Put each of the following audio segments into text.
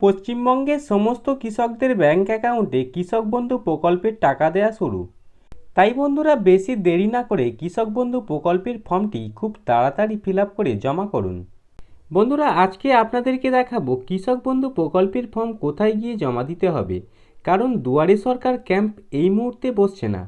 পশ্চিমবঙ্গের সমস্ত কৃষকদের ব্যাংক অ্যাকাউন্টে কৃষক বন্ধু প্রকল্পের টাকা দেওয়া শুরু। তাই বন্ধুরা, বেশি দেরি না করে কৃষক বন্ধু প্রকল্পের ফর্মটি খুব তাড়াতাড়ি ফিল করে জমা করুন। বন্ধুরা, আজকে আপনাদেরকে দেখাবো কৃষক বন্ধু প্রকল্পের ফর্ম কোথায় গিয়ে জমা দিতে হবে। কারণ দুয়ারে সরকার ক্যাম্প এই মুহূর্তে বসছে না।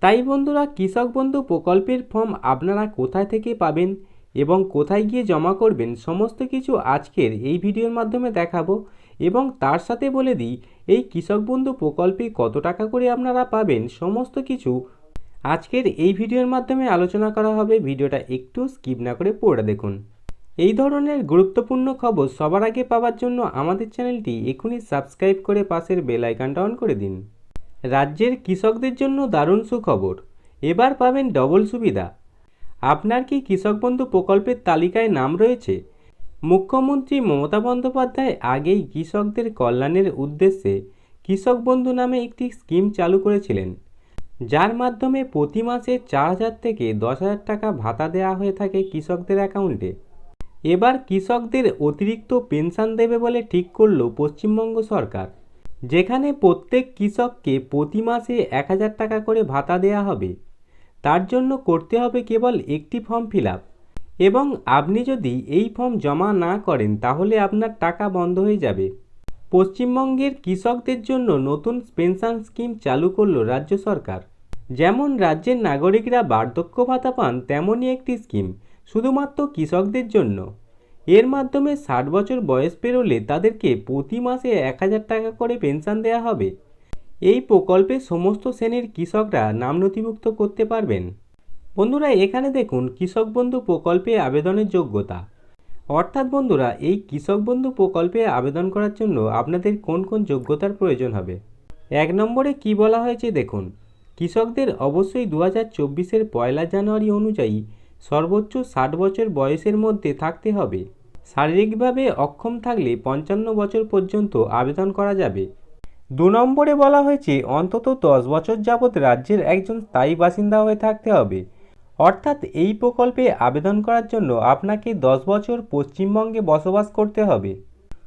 তাই বন্ধুরা, কৃষক বন্ধু প্রকল্পের ফর্ম আপনারা কোথায় থেকে পাবেন এবং কোথায় গিয়ে জমা করবেন, সমস্ত কিছু আজকের এই ভিডিওর মাধ্যমে দেখাবো। এবং তার সাথে বলে দিই, এই কৃষক বন্ধু প্রকল্পে কত টাকা করে আপনারা পাবেন সমস্ত কিছু আজকের এই ভিডিওর মাধ্যমে আলোচনা করা হবে। ভিডিওটা একটু স্কিপ না করে পড়ে দেখুন। এই ধরনের গুরুত্বপূর্ণ খবর সবার আগে পাওয়ার জন্য আমাদের চ্যানেলটি এখনই সাবস্ক্রাইব করে পাশের বেল আইকনটা অন করে দিন। রাজ্যের কৃষকদের জন্য দারুণ সুখবর। এবার পাবেন ডবল সুবিধা। আপনার কি কৃষক বন্ধু প্রকল্পের তালিকায় নাম রয়েছে? মুখ্যমন্ত্রী মমতা বন্দ্যোপাধ্যায় আগেই কৃষকদের কল্যাণের উদ্দেশ্যে কৃষক বন্ধু নামে একটি স্কিম চালু করেছিলেন। যার মাধ্যমে প্রতি মাসে চার হাজার থেকে দশ হাজার টাকা ভাতা দেওয়া হয়ে থাকে কৃষকদের অ্যাকাউন্টে। এবার কৃষকদের অতিরিক্ত পেনশন দেবে বলে ঠিক করল পশ্চিমবঙ্গ সরকার। যেখানে প্রত্যেক কৃষককে প্রতি মাসে এক হাজার টাকা করে ভাতা দেওয়া হবে। তার জন্য করতে হবে কেবল একটি ফর্ম ফিল আপ। এবং আপনি যদি এই ফর্ম জমা না করেন, তাহলে আপনার টাকা বন্ধ হয়ে যাবে। পশ্চিমবঙ্গের কৃষকদের জন্য নতুন পেনশন স্কিম চালু করল রাজ্য সরকার। যেমন রাজ্যের নাগরিকরা বার্ধক্য ভাতা পান, তেমনই একটি স্কিম, শুধুমাত্র কৃষকদের জন্য। এর মাধ্যমে ষাট বছর বয়স পেরোলে তাদেরকে প্রতি মাসে এক হাজার টাকা করে পেনশন দেওয়া হবে। এই প্রকল্পে সমস্ত শ্রেণির কৃষকরা নাম নথিভুক্ত করতে পারবেন। বন্ধুরা, এখানে দেখুন কৃষক বন্ধু প্রকল্পে আবেদনের যোগ্যতা। অর্থাৎ বন্ধুরা, এই কৃষক বন্ধু প্রকল্পে আবেদন করার জন্য আপনাদের কোন কোন যোগ্যতার প্রয়োজন হবে? এক নম্বরে কি বলা হয়েছে দেখুন, কৃষকদের অবশ্যই দু হাজার চব্বিশের পয়লা জানুয়ারি অনুযায়ী সর্বোচ্চ ষাট বছর বয়সের মধ্যে থাকতে হবে। শারীরিকভাবে অক্ষম থাকলে পঞ্চান্ন বছর পর্যন্ত আবেদন করা যাবে। দু নম্বরে বলা হয়েছে, অন্তত দশ বছর যাবৎ রাজ্যের একজন স্থায়ী বাসিন্দা হয়ে থাকতে হবে। অর্থাৎ এই প্রকল্পে আবেদন করার জন্য আপনাকে দশ বছর পশ্চিমবঙ্গে বসবাস করতে হবে।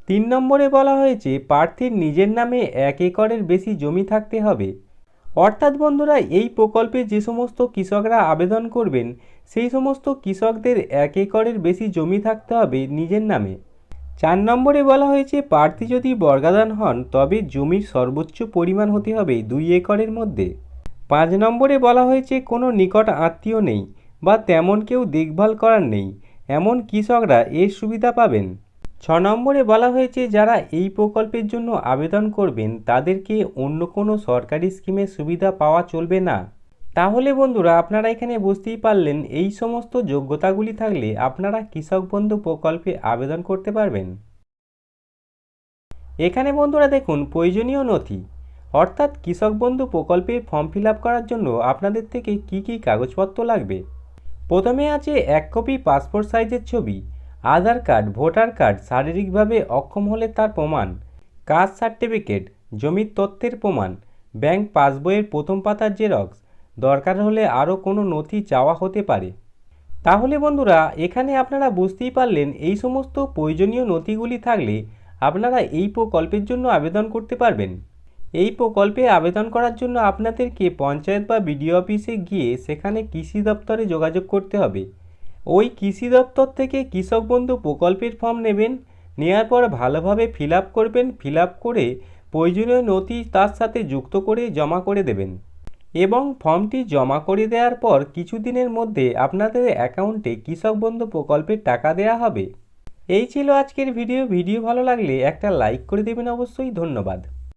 তিন নম্বরে বলা হয়েছে, প্রার্থীর নিজের নামে এক একরের বেশি জমি থাকতে হবে। অর্থাৎ বন্ধুরা, এই প্রকল্পে যে সমস্ত কৃষকরা আবেদন করবেন, সেই সমস্ত কৃষকদের এক একরের বেশি জমি থাকতে হবে নিজের নামে। চার নম্বরে বলা হয়েছে, প্রার্থী যদি বর্গাদান হন, তবে জমির সর্বোচ্চ পরিমাণ হতে হবে দুই একরের মধ্যে। পাঁচ নম্বরে বলা হয়েছে, কোনো নিকট আত্মীয় নেই বা তেমন কেউ দেখভাল করার নেই, এমন কৃষকরা এর সুবিধা পাবেন। ছ নম্বরে বলা হয়েছে, যারা এই প্রকল্পের জন্য আবেদন করবেন, তাদেরকে অন্য কোনো সরকারি স্কিমের সুবিধা পাওয়া চলবে না। তাহলে বন্ধুরা, আপনারা এখানে বুঝতেই পারলেন, এই সমস্ত যোগ্যতাগুলি থাকলে আপনারা কৃষক বন্ধু প্রকল্পে আবেদন করতে পারবেন। এখানে বন্ধুরা দেখুন, প্রয়োজনীয় নথি। অর্থাৎ কৃষক বন্ধু প্রকল্পে ফর্ম ফিল করার জন্য আপনাদের থেকে কি কি কাগজপত্র লাগবে? প্রথমে আছে এক কপি পাসপোর্ট সাইজের ছবি, আধার কার্ড, ভোটার কার্ড, শারীরিকভাবে অক্ষম হলে তার প্রমাণ কাস্ট সার্টিফিকেট, জমির তথ্যের প্রমাণ, ব্যাংক পাসবইয়ের প্রথম পাতার জেরক্স, দরকার হলে আরও কোনো নথি চাওয়া হতে পারে। তাহলে বন্ধুরা, এখানে আপনারা বুঝতেই পারলেন এই সমস্ত প্রয়োজনীয় নথিগুলি থাকলে আপনারা এই প্রকল্পের জন্য আবেদন করতে পারবেন। এই প্রকল্পে আবেদন করার জন্য আপনাদেরকে পঞ্চায়েত বা বিডিও অফিসে গিয়ে সেখানে কৃষি দপ্তরে যোগাযোগ করতে হবে। ওই কৃষি দপ্তর থেকে কৃষক বন্ধু প্রকল্পের ফর্ম নেবেন নেওয়ার পর ভালোভাবে ফিল করবেন ফিল করে প্রয়োজনীয় নথি তার সাথে যুক্ত করে জমা করে দেবেন। এবং ফর্মটি জমা করে দেওয়ার পর কিছুদিনের মধ্যে আপনাদের অ্যাকাউন্টে কৃষক বন্ধু প্রকল্পের টাকা দেওয়া হবে। এই ছিল আজকের ভিডিও। ভিডিও ভালো লাগলে একটা লাইক করে দেবেন। অবশ্যই ধন্যবাদ।